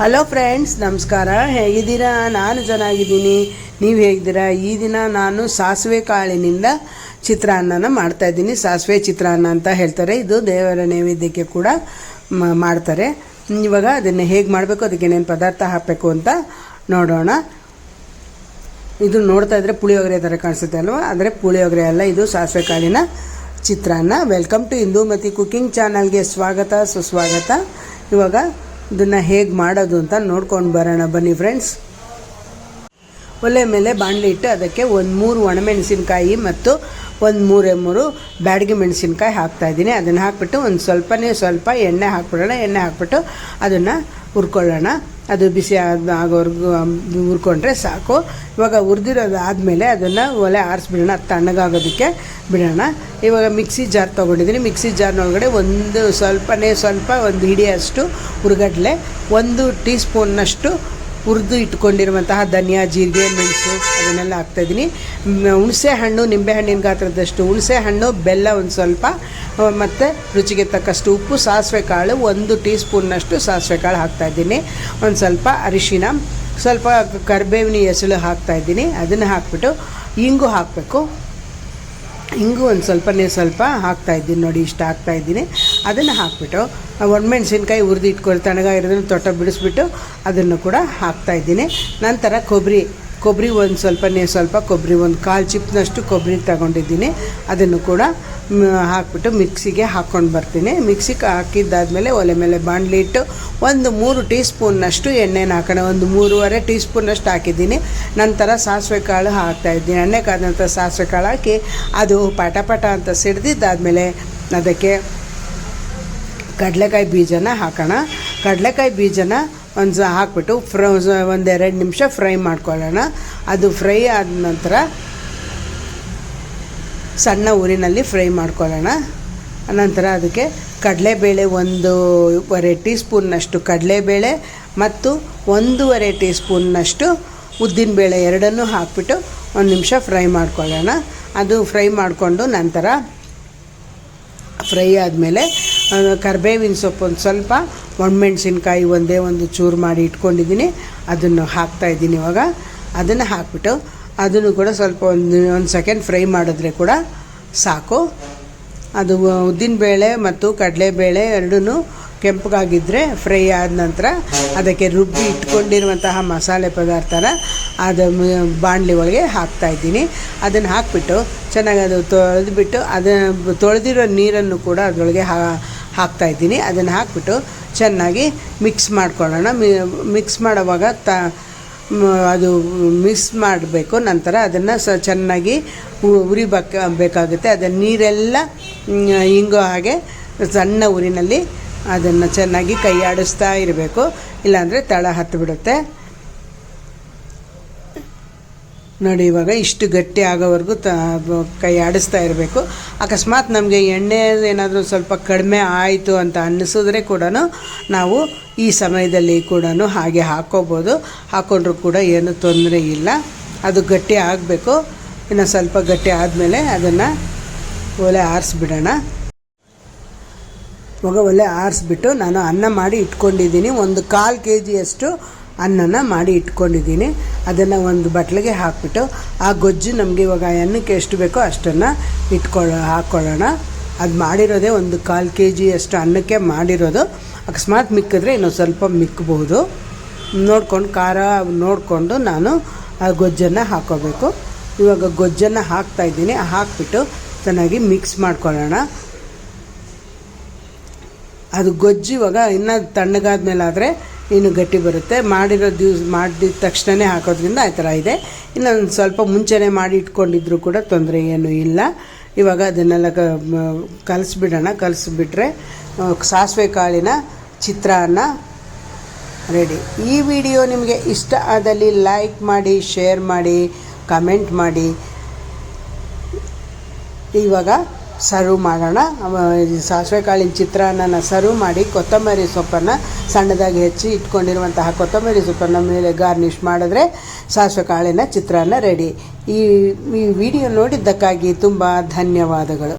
Hello friends ನಮಸ್ಕಾರ. ಹೇಗಿದ್ದೀರಾ? ನಾನು ಚೆನ್ನಾಗಿದ್ದೀನಿ. ನೀವು ಹೇಗಿದ್ದೀರಾ? ಈ ದಿನ ನಾನು ಸಾಸಿವೆ ಕಾಳಿನಿಂದ ಚಿತ್ರಾನ್ನನ ಮಾಡ್ತಾಯಿದ್ದೀನಿ ಸಾಸಿವೆ ಚಿತ್ರಾನ್ನ ಅಂತ ಹೇಳ್ತಾರೆ. ಇದು ದೇವರ ನೈವೇದ್ಯಕ್ಕೆ ಕೂಡ ಮಾಡ್ತಾರೆ. ಇವಾಗ ಅದನ್ನು ಹೇಗೆ ಮಾಡಬೇಕು, ಅದಕ್ಕೆ ಏನೇನು ಪದಾರ್ಥ ಹಾಕಬೇಕು ಅಂತ ನೋಡೋಣ. ಇದು ನೋಡ್ತಾ ಇದ್ರೆ ಪುಳಿಯೋಗರೆ ಥರ ಕಾಣಿಸುತ್ತೆ ಅಲ್ವಾ? ಅಂದರೆ ಪುಳಿಯೋಗರೆ ಅಲ್ಲ, ಇದು ಸಾಸಿವೆ ಕಾಳಿನ ಚಿತ್ರಾನ್ನ. ವೆಲ್ಕಮ್ ಟು ಇಂದೂಮತಿ ಕುಕ್ಕಿಂಗ್ ಚಾನಲ್ಗೆ ಸ್ವಾಗತ, ಸುಸ್ವಾಗತ. ಇವಾಗ ಇದನ್ನು ಹೇಗೆ ಮಾಡೋದು ಅಂತ ನೋಡ್ಕೊಂಡು ಬರೋಣ ಬನ್ನಿ ಫ್ರೆಂಡ್ಸ್ ಒಲೆ ಮೇಲೆ ಬಾಣಲಿ ಇಟ್ಟು ಅದಕ್ಕೆ ಒಂದು ಮೂರು ಒಣಮೆಣಸಿನ್ಕಾಯಿ ಮತ್ತು ಒಂದು ಮೂರೇ ಮೂರು ಬ್ಯಾಡಗಿ ಮೆಣಸಿನ್ಕಾಯಿ ಹಾಕ್ತಾಯಿದ್ದೀನಿ ಅದನ್ನು ಹಾಕ್ಬಿಟ್ಟು ಒಂದು ಸ್ವಲ್ಪನೇ ಸ್ವಲ್ಪ ಎಣ್ಣೆ ಹಾಕ್ಬಿಡೋಣ. ಎಣ್ಣೆ ಹಾಕ್ಬಿಟ್ಟು ಅದನ್ನು ಹುರ್ಕೊಳ್ಳೋಣ. ಅದು ಬಿಸಿ ಆದ ಆಗೋವರೆಗೂ ಹುರ್ಕೊಂಡ್ರೆ ಸಾಕು. ಇವಾಗ ಹುರಿದಿರೋದು ಆದಮೇಲೆ ಅದನ್ನು ಒಲೆ ಆರಿಸ್ಬಿಡೋಣ. ತಣ್ಣಗಾಗೋದಕ್ಕೆ ಬಿಡೋಣ. ಇವಾಗ ಮಿಕ್ಸಿ ಜಾರ್ ತೊಗೊಂಡಿದ್ದೀನಿ. ಮಿಕ್ಸಿ ಜಾರ್ನೊಳಗಡೆ ಒಂದು ಸ್ವಲ್ಪನೇ ಸ್ವಲ್ಪ ಒಂದು ಹಿಡಿಯಷ್ಟು ಹುರ್ಗಡ್ಲೆ ಒಂದು ಟೀ ಸ್ಪೂನ್ನಷ್ಟು ಹುರಿದು ಇಟ್ಕೊಂಡಿರುವಂತಹ ಧನಿಯಾ, ಜೀರಿಗೆ, ಮೆಣಸು ಅದನ್ನೆಲ್ಲ ಹಾಕ್ತಾಯಿದ್ದೀನಿ ಹುಣಸೆ ಹಣ್ಣು ನಿಂಬೆಹಣ್ಣಿನ ಗಾತ್ರದಷ್ಟು ಹುಣಸೆ ಹಣ್ಣು, ಬೆಲ್ಲ ಒಂದು ಸ್ವಲ್ಪ ಮತ್ತು ರುಚಿಗೆ ತಕ್ಕಷ್ಟು ಉಪ್ಪು, ಸಾಸಿವೆ ಕಾಳು, ಒಂದು ಟೀ ಸ್ಪೂನ್ನಷ್ಟು ಸಾಸಿವೆ ಕಾಳು ಹಾಕ್ತಾಯಿದ್ದೀನಿ ಒಂದು ಸ್ವಲ್ಪ ಅರಿಶಿನ, ಸ್ವಲ್ಪ ಕರಿಬೇವಿನ ಎಸಳು ಹಾಕ್ತಾಯಿದ್ದೀನಿ ಅದನ್ನು ಹಾಕ್ಬಿಟ್ಟು ಇಂಗು ಹಾಕಬೇಕು. ಹಿಂಗೂ ಒಂದು ಸ್ವಲ್ಪನೇ ಸ್ವಲ್ಪ ಹಾಕ್ತಾ ಇದ್ದೀನಿ ನೋಡಿ, ಇಷ್ಟ ಹಾಕ್ತಾ ಇದ್ದೀನಿ. ಅದನ್ನು ಹಾಕ್ಬಿಟ್ಟು ಒಣಮೆಣ್ಸಿನ್ಕಾಯಿ ಹುರಿದು ತಣಗ ತಣ್ಣಗಾಗಿರೋದನ್ನು ತೊಟ್ಟ ಬಿಡಿಸ್ಬಿಟ್ಟು ಅದನ್ನು ಕೂಡ ಹಾಕ್ತಾ ಇದ್ದೀನಿ. ನಂತರ ಕೊಬ್ಬರಿ ಕೊಬ್ಬರಿ ಒಂದು ಸ್ವಲ್ಪನೇ ಸ್ವಲ್ಪ ಕೊಬ್ಬರಿ ಒಂದು ಕಾಲು ಚಿಪ್ನಷ್ಟು ಕೊಬ್ಬರಿ ತಗೊಂಡಿದ್ದೀನಿ. ಅದನ್ನು ಕೂಡ ಹಾಕ್ಬಿಟ್ಟು ಮಿಕ್ಸಿಗೆ ಹಾಕ್ಕೊಂಡು ಬರ್ತೀನಿ. ಮಿಕ್ಸಿಗೆ ಹಾಕಿದ್ದಾದಮೇಲೆ ಒಲೆ ಮೇಲೆ ಬಾಣಲಿ ಇಟ್ಟು ಒಂದು ಮೂರು ಟೀ ಸ್ಪೂನ್ನಷ್ಟು ಎಣ್ಣೆನ ಹಾಕೋಣ. ಒಂದು ಮೂರುವರೆ ಟೀ ಸ್ಪೂನ್ನಷ್ಟು ಹಾಕಿದ್ದೀನಿ. ನಂತರ ಸಾಸಿವೆ ಕಾಳು ಹಾಕ್ತಾಯಿದ್ದೀನಿ ಎಣ್ಣೆ ಕಾದ ನಂತರ ಸಾಸಿವೆ ಕಾಳು ಹಾಕಿ ಅದು ಪಟ ಪಟ ಅಂತ ಸಿಡ್ದಿದ್ದಾದಮೇಲೆ ಅದಕ್ಕೆ ಕಡಲೆಕಾಯಿ ಬೀಜನ ಹಾಕೋಣ. ಕಡಲೆಕಾಯಿ ಬೀಜನ ಒಂದು ಹಾಕ್ಬಿಟ್ಟು ಫ್ರ ಒಂದೆರಡು ನಿಮಿಷ ಫ್ರೈ ಮಾಡ್ಕೊಳ್ಳೋಣ. ಅದು ಫ್ರೈ ಆದ ನಂತರ ಸಣ್ಣ ಊರಿನಲ್ಲಿ ಫ್ರೈ ಮಾಡ್ಕೊಳ್ಳೋಣ. ನಂತರ ಅದಕ್ಕೆ ಕಡಲೆಬೇಳೆ ಒಂದೂವರೆ ಟೀ ಸ್ಪೂನ್ನಷ್ಟು ಕಡಲೆಬೇಳೆ ಮತ್ತು ಒಂದೂವರೆ ಟೀ ಸ್ಪೂನ್ನಷ್ಟು ಉದ್ದಿನಬೇಳೆ ಎರಡನ್ನೂ ಹಾಕ್ಬಿಟ್ಟು ಒಂದು ನಿಮಿಷ ಫ್ರೈ ಮಾಡ್ಕೊಳ್ಳೋಣ. ಅದು ಫ್ರೈ ಮಾಡಿಕೊಂಡು ನಂತರ ಫ್ರೈ ಆದಮೇಲೆ ಕರಿಬೇವಿನ ಸೊಪ್ಪು ಒಂದು ಸ್ವಲ್ಪ, ಒಣಮೆಣ್ಸಿನ್ಕಾಯಿ ಒಂದೇ ಒಂದು ಚೂರು ಮಾಡಿ ಇಟ್ಕೊಂಡಿದ್ದೀನಿ. ಅದನ್ನು ಹಾಕ್ತಾಯಿದ್ದೀನಿ ಇವಾಗ. ಅದನ್ನು ಹಾಕ್ಬಿಟ್ಟು, ಅದನ್ನು ಕೂಡ ಸ್ವಲ್ಪ ಒಂದು ಒಂದು ಸೆಕೆಂಡ್ ಫ್ರೈ ಮಾಡಿದ್ರೆ ಕೂಡ ಸಾಕು. ಅದು ಉದ್ದಿನಬೇಳೆ ಮತ್ತು ಕಡಲೆಬೇಳೆ ಎರಡೂ ಕೆಂಪಗಾಗಿದ್ದರೆ ಫ್ರೈ ಆದ ನಂತರ ಅದಕ್ಕೆ ರುಬ್ಬಿ ಇಟ್ಕೊಂಡಿರುವಂತಹ ಮಸಾಲೆ ಪದಾರ್ಥನ ಅದು ಬಾಣಲಿ ಒಳಗೆ ಹಾಕ್ತಾಯಿದ್ದೀನಿ ಅದನ್ನು ಹಾಕಿಬಿಟ್ಟು ಚೆನ್ನಾಗಿ ಅದು ತೊಳೆದುಬಿಟ್ಟು ಅದನ್ನು ತೊಳೆದಿರೋ ನೀರನ್ನು ಕೂಡ ಅದರೊಳಗೆ ಹಾ ಹಾಕ್ತಾಯಿದ್ದೀನಿ ಅದನ್ನು ಹಾಕಿಬಿಟ್ಟು ಚೆನ್ನಾಗಿ ಮಿಕ್ಸ್ ಮಾಡ್ಕೊಳ್ಳೋಣ. ಮಿಕ್ಸ್ ಮಾಡೋವಾಗ ತ ಅದು ಮಿಕ್ಸ್ ಮಾಡಬೇಕು. ನಂತರ ಅದನ್ನು ಸ, ಚೆನ್ನಾಗಿ ಉ- ಉರಿಬೇಕ, ಬೇಕಾಗುತ್ತೆ. ಅದನ್ನು ನೀರೆಲ್ಲ ಹಿಂಗೋ ಹಾಗೆ ಸಣ್ಣ ಉರಿನಲ್ಲಿ ಅದನ್ನು ಚೆನ್ನಾಗಿ ಕೈಯಾಡಿಸ್ತಾ ಇರಬೇಕು. ಇಲ್ಲಾಂದರೆ ತಳ ಹತ್ತು ಬಿಡುತ್ತೆ. ನೋಡಿ, ಇವಾಗ ಇಷ್ಟು ಗಟ್ಟಿ ಆಗೋವರೆಗೂ ತ ಕೈ ಆಡಿಸ್ತಾ ಇರಬೇಕು. ಅಕಸ್ಮಾತ್ ನಮಗೆ ಎಣ್ಣೆ ಏನಾದರೂ ಸ್ವಲ್ಪ ಕಡಿಮೆ ಆಯಿತು ಅಂತ ಅನ್ನಿಸಿದ್ರೆ ಕೂಡ ನಾವು ಈ ಸಮಯದಲ್ಲಿ ಕೂಡ ಹಾಗೆ ಹಾಕ್ಕೋಬೋದು ಹಾಕ್ಕೊಂಡ್ರೂ ಕೂಡ ಏನು ತೊಂದರೆ ಇಲ್ಲ. ಅದು ಗಟ್ಟಿ ಆಗಬೇಕು. ಇನ್ನು ಸ್ವಲ್ಪ ಗಟ್ಟಿ ಆದಮೇಲೆ ಅದನ್ನು ಒಲೆ ಆರಿಸ್ಬಿಡೋಣ. ಇವಾಗ ಒಲೆ ಆರಿಸ್ಬಿಟ್ಟು ನಾನು ಅನ್ನ ಮಾಡಿ ಇಟ್ಕೊಂಡಿದ್ದೀನಿ. ಒಂದು ಕಾಲು ಕೆ ಜಿಯಷ್ಟು ಅನ್ನನ ಮಾಡಿ ಇಟ್ಕೊಂಡಿದ್ದೀನಿ. ಅದನ್ನು ಒಂದು ಬಟ್ಲಿಗೆ ಹಾಕ್ಬಿಟ್ಟು ಆ ಗೊಜ್ಜು ನಮಗೆ ಇವಾಗ ಅನ್ನಕ್ಕೆ ಎಷ್ಟು ಬೇಕೋ ಅಷ್ಟನ್ನು ಇಟ್ಕೊಳ್ಳೋ ಹಾಕ್ಕೊಳ್ಳೋಣ ಅದು ಮಾಡಿರೋದೇ ಒಂದು ಕಾಲು ಕೆ ಜಿಯಷ್ಟು ಅನ್ನಕ್ಕೆ ಮಾಡಿರೋದು. ಅಕಸ್ಮಾತ್ ಮಿಕ್ಕಿದ್ರೆ ಇನ್ನೊಂದು ಸ್ವಲ್ಪ ಮಿಕ್ಕಬಹುದು ನೋಡ್ಕೊಂಡು, ಖಾರ ನೋಡಿಕೊಂಡು ನಾನು ಆ ಗೊಜ್ಜನ್ನು ಹಾಕ್ಕೋಬೇಕು ಇವಾಗ ಗೊಜ್ಜನ್ನು ಹಾಕ್ತಾಯಿದ್ದೀನಿ ಹಾಕ್ಬಿಟ್ಟು ಚೆನ್ನಾಗಿ ಮಿಕ್ಸ್ ಮಾಡ್ಕೊಳ್ಳೋಣ. ಅದು ಗೊಜ್ಜು ಇವಾಗ ಇನ್ನೂ ತಣ್ಣಗಾದ್ಮೇಲೆ ಆದರೆ ಇನ್ನು ಗಟ್ಟಿ ಬರುತ್ತೆ. ಮಾಡಿರೋ ಯೂಸ್ ಮಾಡಿದ ತಕ್ಷಣವೇ ಹಾಕೋದ್ರಿಂದ ಆ ಥರ ಇದೆ. ಇನ್ನೊಂದು ಸ್ವಲ್ಪ ಮುಂಚೆನೇ ಮಾಡಿ ಇಟ್ಕೊಂಡಿದ್ರು ಕೂಡ ತೊಂದರೆ ಏನೂ ಇಲ್ಲ. ಇವಾಗ ಅದನ್ನೆಲ್ಲ ಕ ಕಲಿಸ್ಬಿಡೋಣ. ಕಲಿಸ್ಬಿಟ್ರೆ ಸಾಸಿವೆ ಕಾಳಿನ ಚಿತ್ರಾನ್ನ ರೆಡಿ. ಈ ವಿಡಿಯೋ ನಿಮಗೆ ಇಷ್ಟ ಆದಲ್ಲಿ ಲೈಕ್ ಮಾಡಿ, ಶೇರ್ ಮಾಡಿ, ಕಮೆಂಟ್ ಮಾಡಿ. ಇವಾಗ ಸರ್ವ್ ಮಾಡೋಣ. ಸಾಸಿವೆ ಕಾಳಿನ ಚಿತ್ರಾನ್ನನ ಸರ್ವ್ ಮಾಡಿ ಕೊತ್ತಂಬರಿ ಸೊಪ್ಪನ್ನು ಸಣ್ಣದಾಗಿ ಹೆಚ್ಚಿ ಇಟ್ಕೊಂಡಿರುವಂತಹ ಕೊತ್ತಂಬರಿ ಸೊಪ್ಪನ್ನು ಮೇಲೆ ಗಾರ್ನಿಷ್ ಮಾಡಿದ್ರೆ ಸಾಸಿವೆ ಕಾಳಿನ ಚಿತ್ರಾನ್ನ ರೆಡಿ. ಈ ಈ ವಿಡಿಯೋ ನೋಡಿದ್ದಕ್ಕಾಗಿ ತುಂಬ ಧನ್ಯವಾದಗಳು.